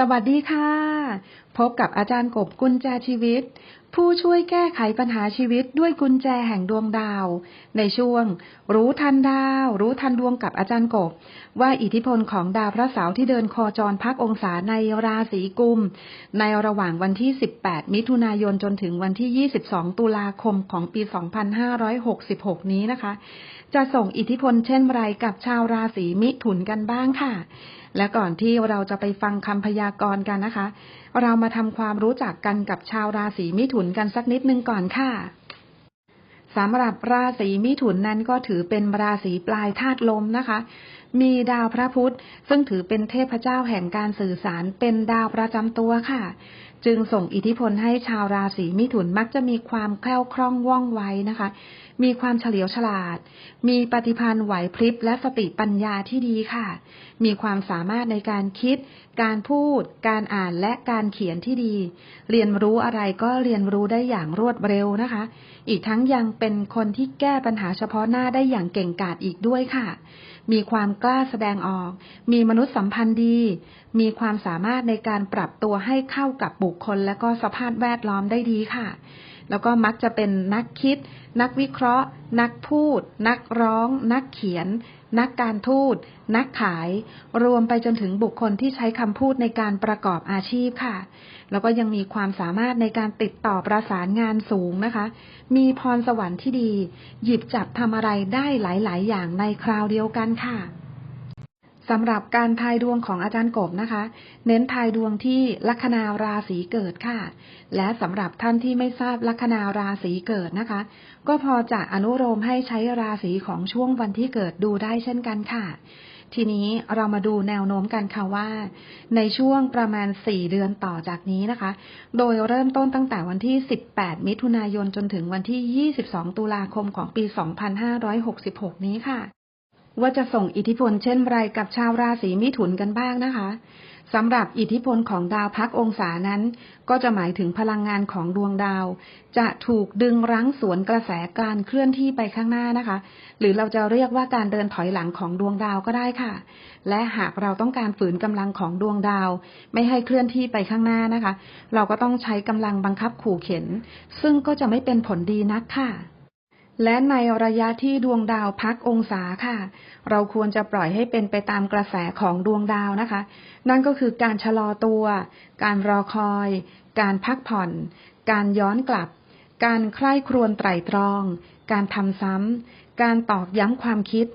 สวัสดีค่ะ พบกับอาจารย์กบกุญแจชีวิต ผู้ช่วยแก้ไขปัญหาชีวิตด้วยกุญแจแห่งดวงดาว ในช่วง รู้ทันดาว รู้ทันดวงกับอาจารย์กบ ว่าอิทธิพลของดาวพระเสาร์ที่เดินโคจรพักองศาในราศีกุม ในระหว่างวันที่ 18 มิถุนายนจนถึงวันที่ 22 ตุลาคมของปี 2566 นี้นะคะ จะส่งอิทธิพลเช่นไรกับชาวราศีมิถุนกันบ้างค่ะ และก่อนที่เราจะไปฟังคำพยากรณ์กันนะคะ เรามาทำความรู้จักกันกับชาวราศีมิถุนกันสักนิดนึงก่อนค่ะสำหรับราศีมิถุนนั้นก็ถือเป็นราศีปลายธาตุลมนะคะ มีดาวพระพุธซึ่งถือเป็นเทพเจ้าแห่งการสื่อสารเป็นดาวประจำตัวค่ะ จึงส่งอิทธิพลให้ชาวราศีมิถุนมักจะมีความแคล่วคล่องว่องไวนะคะ มีความเฉลียวฉลาด มีปฏิพันธ์ไหวพริบและสติปัญญาที่ดีค่ะ มีความสามารถในการคิด การพูด การอ่านและการเขียนที่ดี เรียนรู้อะไรก็เรียนรู้ได้อย่างรวดเร็วนะคะ อีกทั้งยังเป็นคนที่แก้ปัญหาเฉพาะหน้าได้อย่างเก่งกาจอีกด้วยค่ะ มีความกล้าแสดงออก มีมนุษยสัมพันธ์ดี มีความสามารถในการปรับตัวให้เข้ากับบุคคล และก็สภาพแวดล้อมได้ดีค่ะ แล้วก็มักจะเป็นนักคิด นักวิเคราะห์ นักพูด นักร้อง นักเขียน นักการทูต นักขาย รวมไปจนถึงบุคคลที่ใช้คำพูดในการประกอบอาชีพค่ะ แล้วก็ยังมีความสามารถในการติดต่อประสานงานสูงนะคะ มีพรสวรรค์ที่ดี หยิบจับทำอะไรได้หลาย ๆ อย่างในคราวเดียวกันค่ะ สำหรับการทายดวงของอาจารย์กบนะคะ เน้นทายดวงที่ลัคนาราศีเกิดค่ะ และสำหรับท่านที่ไม่ทราบลัคนาราศีเกิดนะคะ ก็พอจะอนุโลมให้ใช้ราศีของช่วงวันที่เกิดดูได้เช่นกันค่ะ ทีนี้เรามาดูแนวโน้มกันค่ะว่า ในช่วงประมาณ 4 เดือนต่อจากนี้นะคะ โดยเริ่มต้นตั้งแต่วันที่ 18 มิถุนายนจนถึงวันที่ 22 ตุลาคมของปี 2566 นี้ค่ะ ว่าจะส่งอิทธิพลเช่นไรกับชาวราศีมิถุนกันบ้างนะคะสำหรับอิทธิพลของดาวพักองศานั้น ก็จะหมายถึงพลังงานของดวงดาว จะถูกดึงรั้งสวนกระแสการเคลื่อนที่ไปข้างหน้านะคะ หรือเราจะเรียกว่าการเดินถอยหลังของดวงดาวก็ได้ค่ะ และหากเราต้องการฝืนกำลังของดวงดาว ไม่ให้เคลื่อนที่ไปข้างหน้านะคะ เราก็ต้องใช้กำลังบังคับขู่เข็น ซึ่งก็จะไม่เป็นผลดีนักค่ะ และในระยะที่ดวงดาวพักองศาค่ะ เราควรจะปล่อยให้เป็นไปตามกระแสของดวงดาวนะคะ นั่นก็คือการชะลอตัว การรอคอย การพักผ่อน การย้อนกลับ การใคร่ครวญไตร่ตรอง การทำซ้ำ การตอกย้ำความคิด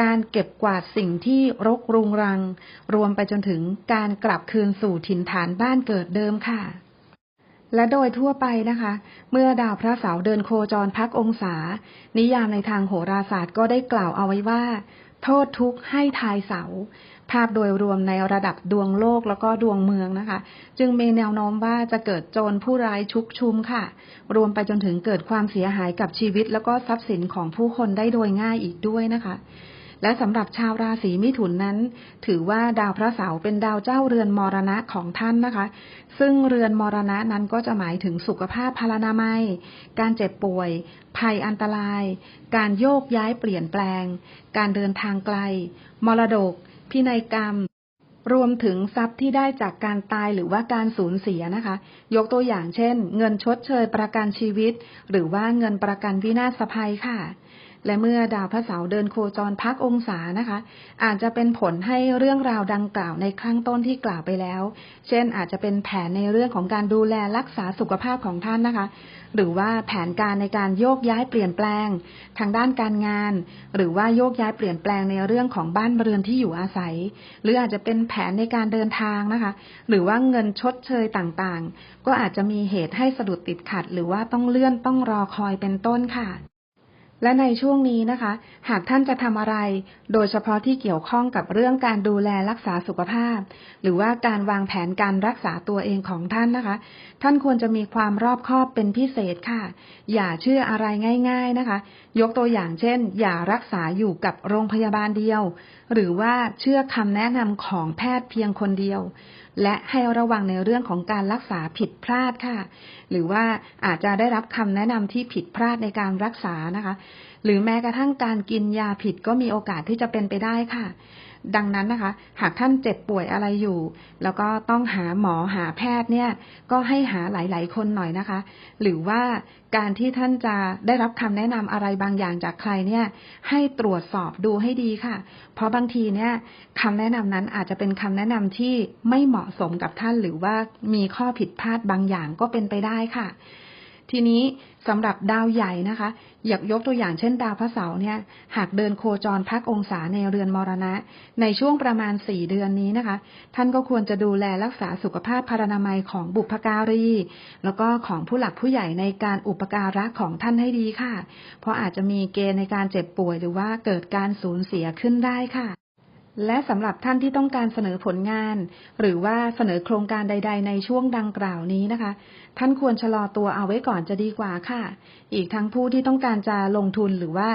การเก็บกวาดสิ่งที่รกรุงรัง รวมไปจนถึงการกลับคืนสู่ถิ่นฐานบ้านเกิดเดิมค่ะ และโดยทั่วไปนะคะ เมื่อดาวพระเสาร์เดินโคจรพักองศา นิยามในทางโหราศาสตร์ก็ได้กล่าวเอาไว้ว่า โทษทุกข์ให้ทายเสา ภาพโดยรวมในระดับดวงโลกแล้วก็ดวงเมืองนะคะ จึงมีแนวโน้มว่าจะเกิดโจรผู้ร้ายชุกชุมค่ะ รวมไปจนถึงเกิดความเสียหายกับชีวิต แล้วก็ทรัพย์สินของผู้คนได้โดยง่ายอีกด้วยนะคะ และสำหรับชาวราศีมิถุนนั้น ถือว่าดาวพระเสาร์เป็นดาวเจ้าเรือนมรณะของท่านนะคะ ซึ่งเรือนมรณะนั้นก็จะหมายถึงสุขภาพพลานามัย การเจ็บป่วย ภัยอันตราย การโยกย้ายเปลี่ยนแปลง การเดินทางไกล มรดก พินัยกรรมรวมถึงทรัพย์ที่ได้จากการตายหรือว่าการสูญเสียนะคะ ยกตัวอย่างเช่น เงินชดเชยประกันชีวิต หรือว่าเงินประกันวินาศภัยค่ะ และเมื่อดาวพระเสาร์เดินโคจรพักองศานะคะ อาจจะเป็นผลให้เรื่องราวดังกล่าวในข้างต้นที่กล่าวไปแล้ว เช่นอาจจะเป็นแผนในเรื่องของการดูแลรักษาสุขภาพของท่านนะคะ หรือว่าแผนการในการโยกย้ายเปลี่ยนแปลง ทางด้านการงาน หรือว่าโยกย้ายเปลี่ยนแปลงในเรื่องของบ้านเรือนที่อยู่อาศัย หรืออาจจะเป็นแผนในการเดินทางนะคะ หรือว่าเงินชดเชยต่างๆ ก็อาจจะมีเหตุให้สะดุดติดขัด หรือว่าต้องเลื่อนต้องรอคอยเป็นต้นค่ะ และในช่วงนี้นะคะ หากท่านจะทำอะไร โดยเฉพาะที่เกี่ยวข้องกับเรื่องการดูแลรักษาสุขภาพ หรือว่าการวางแผนการรักษาตัวเองของท่านนะคะ ท่านควรจะมีความรอบคอบเป็นพิเศษค่ะ อย่าเชื่ออะไรง่าย ๆนะคะ ยกตัวอย่างเช่น อย่ารักษาอยู่กับโรงพยาบาลเดียว หรือว่าเชื่อคำแนะนำของแพทย์เพียงคนเดียว และให้ระวังในเรื่องของการรักษาผิดพลาดค่ะ หรือว่าอาจจะได้รับคำแนะนำที่ผิดพลาดในการรักษานะคะหรือแม้กระทั่งการกินยาผิดก็มีโอกาสที่จะเป็นไปได้ค่ะ ดังนั้นนะคะ หากท่านเจ็บป่วยอะไรอยู่ แล้วก็ต้องหาหมอหาแพทย์เนี่ย ก็ให้หาหลาย ๆ คนหน่อยนะคะ หรือว่าการที่ท่านจะได้รับคำแนะนำอะไรบางอย่างจากใครเนี่ย ให้ตรวจสอบดูให้ดีค่ะ เพราะบางทีเนี่ยคำแนะนำนั้นอาจจะเป็นคำแนะนำที่ไม่เหมาะสมกับท่าน หรือว่ามีข้อผิดพลาดบางอย่างก็เป็นไปได้ค่ะ ทีนี้สำหรับดาวใหญ่นะคะ อยากยกตัวอย่างเช่นดาวพระเสาร์เนี่ย หากเดินโคจรพักองศาในเรือนมรณะ ในช่วงประมาณสี่เดือนนี้นะคะ ท่านก็ควรจะดูแลรักษาสุขภาพพารนามัยของบุพการี แล้วก็ของผู้หลักผู้ใหญ่ในการอุปการะของท่านให้ดีค่ะ เพราะอาจจะมีเกณฑ์ในการเจ็บป่วยหรือว่าเกิดการสูญเสียขึ้นได้ค่ะ และสำหรับท่านที่ต้องการเสนอผลงาน หรือว่าเสนอโครงการใด ๆ ในช่วงดังกล่าวนี้นะคะ ท่านควรชะลอตัวเอาไว้ก่อนจะดีกว่าค่ะ อีกทั้งผู้ที่ต้องการจะลงทุนหรือว่า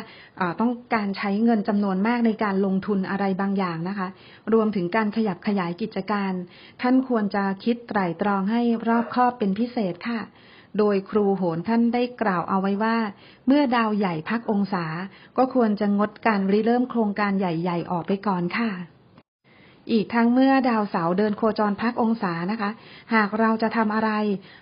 ต้องการใช้เงินจำนวนมากในการลงทุนอะไรบางอย่างนะคะ รวมถึงการขยับขยายกิจการ ท่านควรจะคิดไตร่ตรองให้รอบคอบเป็นพิเศษค่ะ โดยครูโหนท่านได้กล่าวเอาไว้ว่า เมื่อดาวใหญ่พักองศา ก็ควรจะงดการริเริ่มโครงการใหญ่ ๆ ออกไปก่อนค่ะ อีกทั้งเมื่อดาวเสาเดินโคจรพักองศานะคะ หากเราจะทำอะไร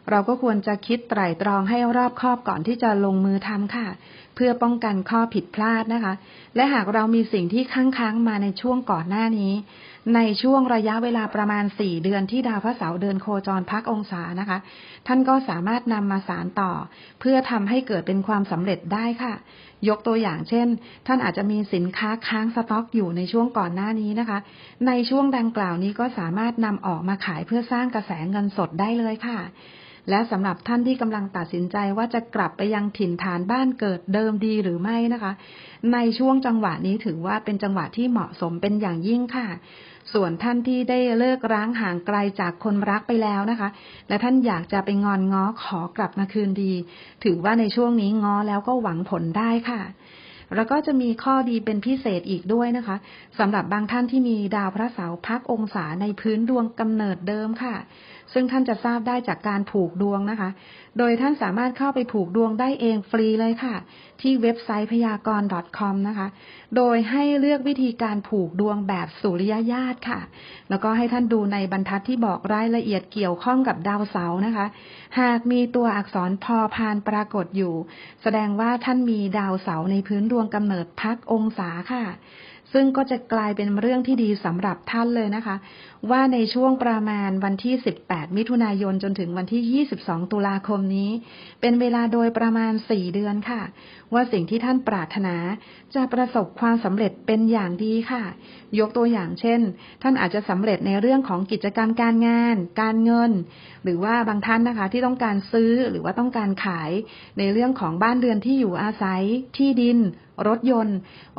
เราก็ควรจะคิดไตร่ตรองให้รอบคอบก่อนที่จะลงมือทำค่ะเพื่อป้องกันข้อผิดพลาดนะคะ และหากเรามีสิ่งที่ค้างค้างมาในช่วงก่อนหน้านี้ ในช่วงระยะเวลาประมาณสี่เดือนที่ดาวพระเสาร์เดินโคจรพักองศานะคะ ท่านก็สามารถนำมาสารต่อ เพื่อทำให้เกิดเป็นความสำเร็จได้ค่ะ ยกตัวอย่างเช่น ท่านอาจจะมีสินค้าค้างสต็อกอยู่ในช่วงก่อนหน้านี้นะคะ ในช่วงดังกล่าวนี้ก็สามารถนำออกมาขายเพื่อสร้างกระแสเงินสดได้เลยค่ะ และสำหรับท่านที่กำลังตัดสินใจว่าจะกลับไปยังถิ่นฐานบ้านเกิดเดิมดีหรือไม่นะคะ ในช่วงจังหวะนี้ถือว่าเป็นจังหวะที่เหมาะสมเป็นอย่างยิ่งค่ะ ส่วนท่านที่ได้เลิกร้างห่างไกลจากคนรักไปแล้วนะคะ และท่านอยากจะไปงอนง้อขอกลับมาคืนดี ถือว่าในช่วงนี้ง้อแล้วก็หวังผลได้ค่ะ แล้วก็จะมีข้อดีเป็นพิเศษอีกด้วยนะคะสำหรับบางท่านที่มีดาวพระเสาร์พักองศาในพื้นดวงกำเนิดเดิมค่ะ ซึ่งท่านจะทราบได้จากการผูกดวงนะคะ โดยท่านสามารถเข้าไปผูกดวงได้เองฟรีเลยค่ะ ที่เว็บไซต์พยากรณ์ .com นะคะ โดยให้เลือกวิธีการผูกดวงแบบสุริยญาติค่ะ แล้วก็ให้ท่านดูในบรรทัดที่บอกรายละเอียดเกี่ยวข้องกับดาวเสาร์นะคะ หากมีตัวอักษรพอพานปรากฏอยู่ แสดงว่าท่านมีดาวเสาร์ในพื้นดวงกำเนิดพักองศาค่ะ ซึ่งก็จะกลายเป็นเรื่องที่ดีสำหรับท่านเลยนะคะ ว่าในช่วงประมาณวันที่ 18 มิถุนายนจนถึงวันที่ 22 ตุลาคมนี้ เป็นเวลาโดยประมาณ 4 เดือนค่ะ ว่าสิ่งที่ท่านปรารถนาจะประสบความสำเร็จเป็นอย่างดีค่ะ ยกตัวอย่างเช่น ท่านอาจจะสำเร็จในเรื่องของกิจกรรมการงาน การเงิน หรือว่าบางท่านนะคะที่ต้องการซื้อหรือว่าต้องการขายในเรื่องของบ้านเรือนที่อยู่อาศัยที่ดิน รถยนต์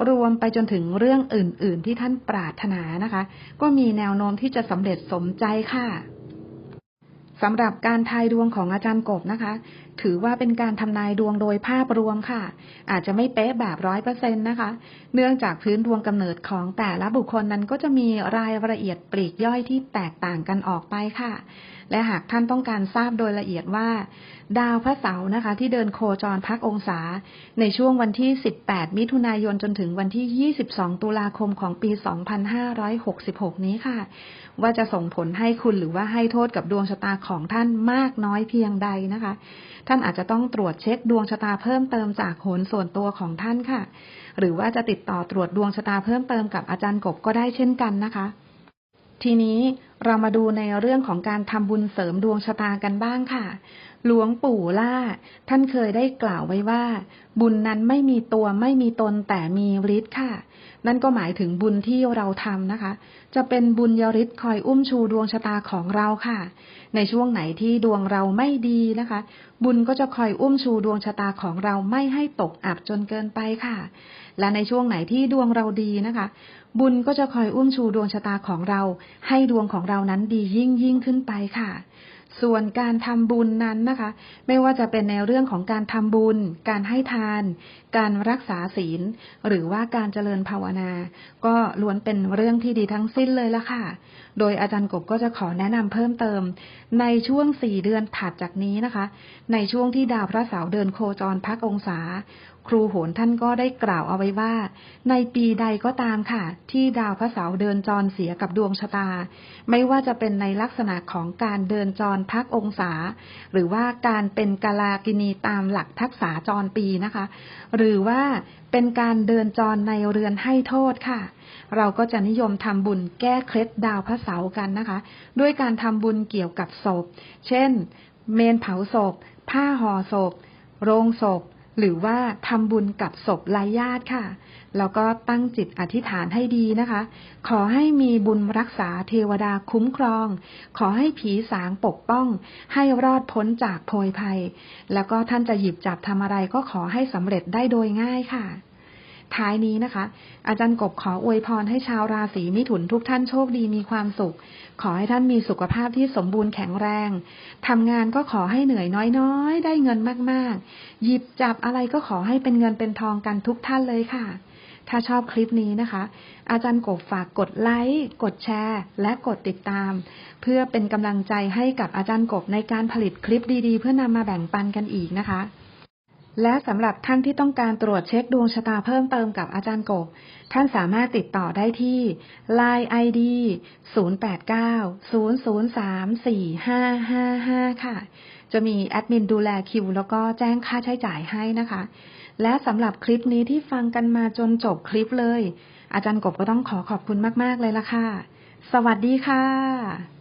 รวมไปจนถึงเรื่องอื่น ๆ ที่ท่านปรารถนานะคะ ก็มีแนวโน้มที่จะสำเร็จสมใจค่ะสำหรับการทายดวงของอาจารย์กบนะคะถือว่าเป็นการทำนายดวงโดยภาพรวมค่ะ อาจจะไม่เป๊ะแบบร้อยเปอร์เซ็นต์นะคะ เนื่องจากพื้นดวงกำเนิดของแต่ละบุคคลนั้นก็จะมีรายละเอียดปลีกย่อยที่แตกต่างกันออกไปค่ะ และหากท่านต้องการทราบโดยละเอียดว่า ดาวพระเสาร์นะคะ ที่เดินโคจรพักองศา ในช่วงวันที่ 18 มิถุนายนจนถึงวันที่ 22 ตุลาคมของปี 2566 นี้ค่ะ ว่าจะส่งผลให้คุณหรือว่าให้โทษกับดวงชะตาของท่านมากน้อยเพียงใดนะคะท่านอาจจะต้องตรวจเช็คดวงชะตาเพิ่มเติมจากโหนส่วนตัวของท่านค่ะ หรือว่าจะติดต่อตรวจดวงชะตาเพิ่มเติมกับอาจารย์กบก็ได้เช่นกันนะคะ ทีนี้ เรามาดูในเรื่องของการทำบุญเสริมดวงชะตากันบ้างค่ะ หลวงปู่ล่า ท่านเคยได้กล่าวไว้ว่า บุญนั้นไม่มีตัวไม่มีตนแต่มีฤทธิ์ค่ะ นั่นก็หมายถึงบุญที่เราทำนะคะ จะเป็นบุญยฤทธิ์คอยอุ้มชูดวงชะตาของเราค่ะ ในช่วงไหนที่ดวงเราไม่ดีนะคะ บุญก็จะคอยอุ้มชูดวงชะตาของเราไม่ให้ตกอับจนเกินไปค่ะ และในช่วงไหนที่ดวงเราดีนะคะ บุญก็จะคอยอุ้มชูดวงชะตาของเรา ให้ดวงของเรานั้นดียิ่งยิ่งขึ้นไปค่ะ ส่วนการทำบุญนั้นนะคะ ไม่ว่าจะเป็นในเรื่องของการทำบุญ การให้ทาน การรักษาศีล หรือว่าการเจริญภาวนา ก็ล้วนเป็นเรื่องที่ดีทั้งสิ้นเลยละค่ะ โดยอาจารย์กบก็จะขอแนะนำเพิ่มเติม ในช่วงสี่เดือนถัดจากนี้นะคะ ในช่วงที่ดาวพระเสาร์เดินโคจรพักองศา ครูโหนท่านก็ได้กล่าวเอาไว้ว่า ในปีใดก็ตามค่ะ ที่ดาวพระเสาร์เดินจรเสียกับดวงชะตา ไม่ว่าจะเป็นในลักษณะของการเดินจรพักองศา หรือว่าการเป็นกาลากินีตามหลักทักษะจรปีนะคะ หรือว่าเป็นการเดินจรในเรือนให้โทษค่ะ เราก็จะนิยมทำบุญแก้เคล็ดดาวพระเสาร์กันนะคะ ด้วยการทำบุญเกี่ยวกับศพ เช่น เมนเผาศพ ผ้าห่อศพ โรงศพ หรือว่าทำบุญกับศพลายญาติค่ะ แล้วก็ตั้งจิตอธิษฐานให้ดีนะคะ ขอให้มีบุญรักษาเทวดาคุ้มครอง ขอให้ผีสางปกป้อง ให้รอดพ้นจากโพยภัย แล้วก็ท่านจะหยิบจับทำอะไรก็ขอให้สำเร็จได้โดยง่ายค่ะ ท้ายนี้นะคะ อาจารย์กบขออวยพรให้ชาวราศีมิถุนทุกท่านโชคดีมีความสุข ขอให้ท่านมีสุขภาพที่สมบูรณ์แข็งแรงทำงานก็ขอให้เหนื่อยน้อยๆ ได้เงินมากๆ หยิบจับอะไรก็ขอให้เป็นเงินเป็นทองกันทุกท่านเลยค่ะ ถ้าชอบคลิปนี้นะคะ อาจารย์กบฝากกดไลค์ กดแชร์ และกดติดตาม เพื่อเป็นกำลังใจให้กับอาจารย์กบในการผลิตคลิปดีๆ เพื่อนำมาแบ่งปันกันอีกนะคะ และสำหรับท่านที่ต้องการตรวจเช็คดวงชะตาเพิ่มเติมกับอาจารย์กบ ท่านสามารถติดต่อได้ที่ Line ID 0890034555 ค่ะ จะมีแอดมินดูแลคิว แล้วก็แจ้งค่าใช้จ่ายให้นะคะ และสำหรับคลิปนี้ที่ฟังกันมาจนจบคลิปเลย อาจารย์กบก็ต้องขอขอบคุณมาก ๆ เลยละค่ะ สวัสดีค่ะ